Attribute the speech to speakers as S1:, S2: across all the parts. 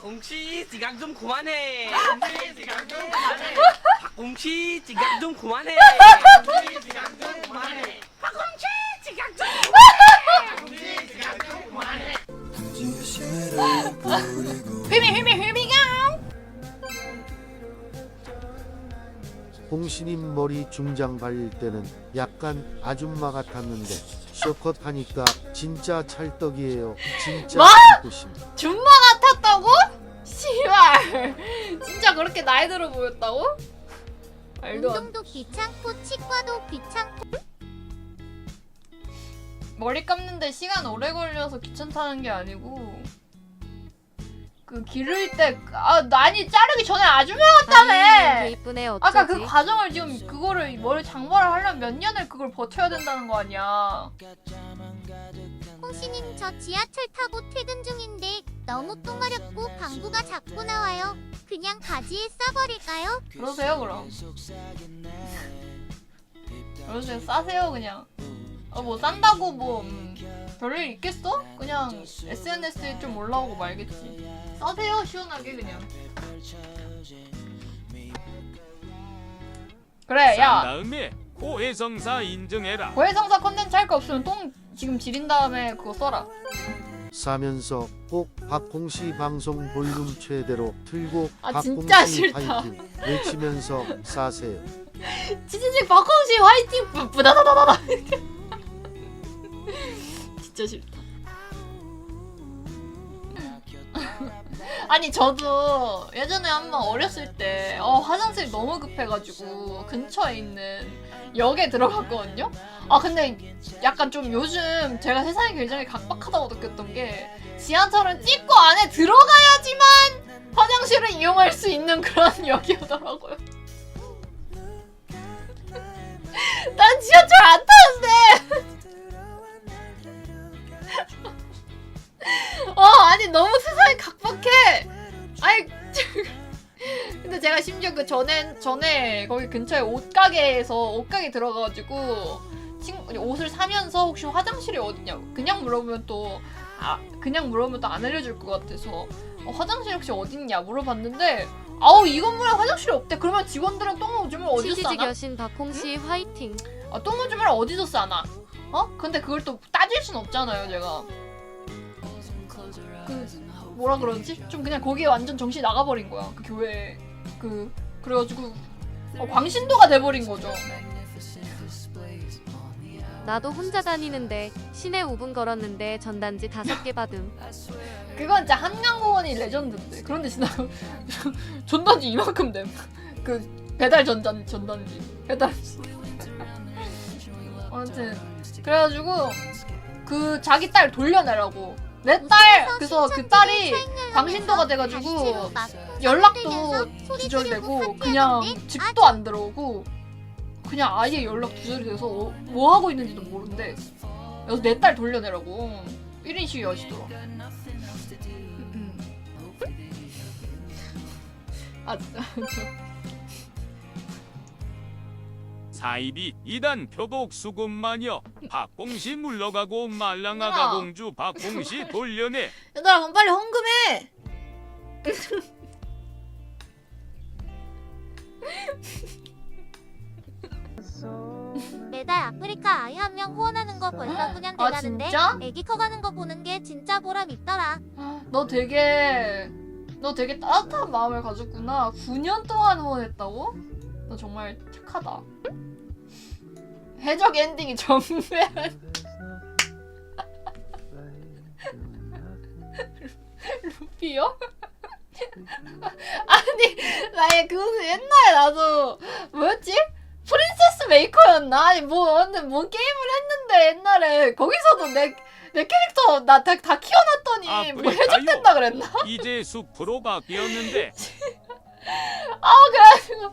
S1: 박공씨 지각 좀 그만해. 박공씨 지각 좀 그만해.
S2: 휘미 휘미 휘미가
S3: 홍신님 머리 중장 발릴 때는 약간 아줌마 같았는데 쇼컷 하니까 진짜 찰떡이에요. 진짜
S2: 뭐?
S3: 듣고 싶.
S2: 줌마 같았다고? 씨발 진짜 그렇게 나이 들어 보였다고? 말도 안
S4: 운동도 귀찮고 치과도 귀찮고
S2: 머리 감는데 시간 오래 걸려서 귀찮다는 게 아니고 그 기를 때아 아니 자르기 전에 아줌마 같다며!
S4: 이쁘네
S2: 아까 그 과정을 지금 그거를 머리 장발을 하려면 몇 년을 그걸 버텨야 된다는 거 아니야?
S4: 홍신님 저 지하철 타고 퇴근 중인데 너무 똥마렵고 방구가 자꾸 나와요. 그냥 바지에 싸버릴까요?
S2: 그러세요 그럼. 그러세요. 싸세요 그냥. 어 뭐 싼다고 뭐 음, 별일 있겠어? 그냥 SNS에 좀 올라오고 말겠지. 싸세요 시원하게 그냥. 그래 산야
S5: 다음에 고해성사 인증해라.
S2: 고해성사 컨텐츠 할 거 없으면 똥 지금 지린 다음에 그거 써라
S3: 사면서 꼭 박홍씨 방송 볼륨 최대로 틀고
S2: 아, 진짜
S3: 박홍씨
S2: 싫다.
S3: 파이팅 외치면서 싸세요.
S2: 치치직 박홍씨 화이팅 뿌- 뿌다다다다다 진짜 싫다 아니 저도 예전에 한번 어렸을 때 어, 화장실이 너무 급해가지고 근처에 있는 역에 들어갔거든요? 아 근데 약간 좀 요즘 제가 세상이 굉장히 각박하다고 느꼈던 게 지하철은 찍고 안에 들어가야지만 화장실을 이용할 수 있는 그런 역이더라고요. 난 지하철 안 타 그 전에 전에 거기 근처에 옷가게에서 옷가게 들어가가지고 친 옷을 사면서 혹시 화장실이 어디냐 그냥 물어보면 또 아, 그냥 물어보면 또 안 알려줄 것 같아서 어, 화장실 혹시 어딨냐 물어봤는데 아우 이 건물에 화장실이 없대 그러면 직원들은 똥 오줌을 어디서
S6: 치즈직
S2: 싸나?
S6: 여신 박홍씨 화이팅.
S2: 아, 똥 오줌을 어디서 싸나? 어? 근데 그걸 또 따질 순 없잖아요, 제가. 그 뭐라 그러지? 좀 그냥 거기에 완전 정신 나가버린 거야. 그 교회 그 그래가지고 어, 광신도가 돼버린 거죠.
S6: 나도 혼자 다니는데 시내 5분 걸었는데 전단지 다섯 개 받음.
S2: 그건 진짜 한강공원이 레전드인데. 그런데 진짜 전단지 이만큼 됨. 그 배달 전단 전단지 배달지. 아무튼 그래가지고 그 자기 딸 돌려내라고. 내 딸! 그래서 그 딸이 광신도가 돼가지고 연락도 두절되고 그냥 집도 안 들어오고 그냥 아예 연락 두절이 돼서 어, 뭐 하고 있는지도 모르는데 그래서 내 딸 돌려내라고. 1인 시위 하시더라. 음. 아 진짜
S5: 사입이 이단 표독 수금 마녀 박공시 물러가고 말랑아가
S2: 얘들아.
S5: 공주 박공시 돌려내.
S2: 얘들아 그럼 빨리 헌금해
S4: 매달 아프리카 아이 한 명 후원하는 거 벌써 9년
S2: 아,
S4: 돼가는데
S2: 진짜?
S4: 애기 커가는 거 보는 게 진짜 보람 있더라
S2: 너 되게 너 되게 따뜻한 마음을 가졌구나 9년 동안 후원했다고? 너 정말 착하다 해적 엔딩이 정말 루피요? 아니 나 그거 옛날에 나도 뭐였지? 프린세스 메이커였나? 아니 뭐 근데 뭔 게임을 했는데 옛날에 거기서도 내 내 캐릭터 나다 키워놨더니
S5: 아,
S2: 뭐 해적된다 그랬나?
S5: 이제 숲으로가 끼었는데
S2: 아우 그래가지고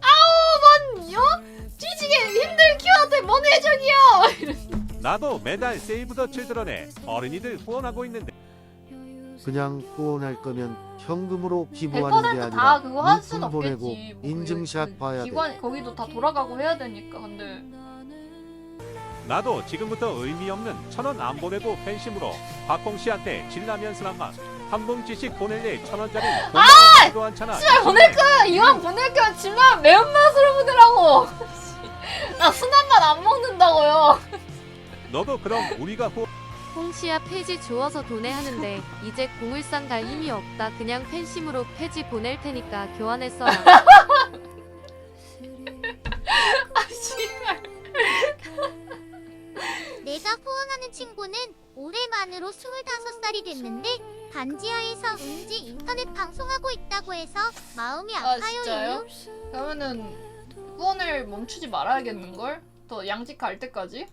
S2: 아우 뭔요? 찌지게 힘들 키워한테 뭔 해적이야?
S7: 나도 매달 세이브 더 칠드런에 어린이들 후원하고 있는데
S3: 그냥 후원할 거면 현금으로 기부하는 게
S2: 100%다
S3: 아니라
S2: 그거 할 순
S3: 물품
S2: 없겠지.
S3: 보내고
S2: 뭐
S3: 인증샷
S2: 그
S3: 봐야 돼.
S2: 기관 거기도 다 돌아가고 해야 되니까 근데
S7: 나도 지금부터 의미 없는 천 원 안 보내고 팬심으로 박홍 씨한테 진라면 스란맛 한 봉지씩 보낼래 천 원짜리 아! 않잖아.
S2: 씨발 보낼 거야 이왕 보낼 거면 집라면 매운맛으로 보내라고 나 순한 맛 안 먹는다고요
S7: 너도 그럼 우리가 후
S6: 홍시야 폐지 주워서 도내하는데 이제 공울상 갈 힘이 없다. 그냥 팬심으로 폐지 보낼 테니까 교환했어요.
S2: 아 씨발
S4: 내가 후원하는 친구는 올해 만으로 25살이 됐는데 반지하에서 은지 인터넷 방송하고 있다고 해서 마음이
S2: 아
S4: 아파요.
S2: 진짜요? 그러면은 후원을 멈추지 말아야겠는걸? 더 양직 갈 때까지?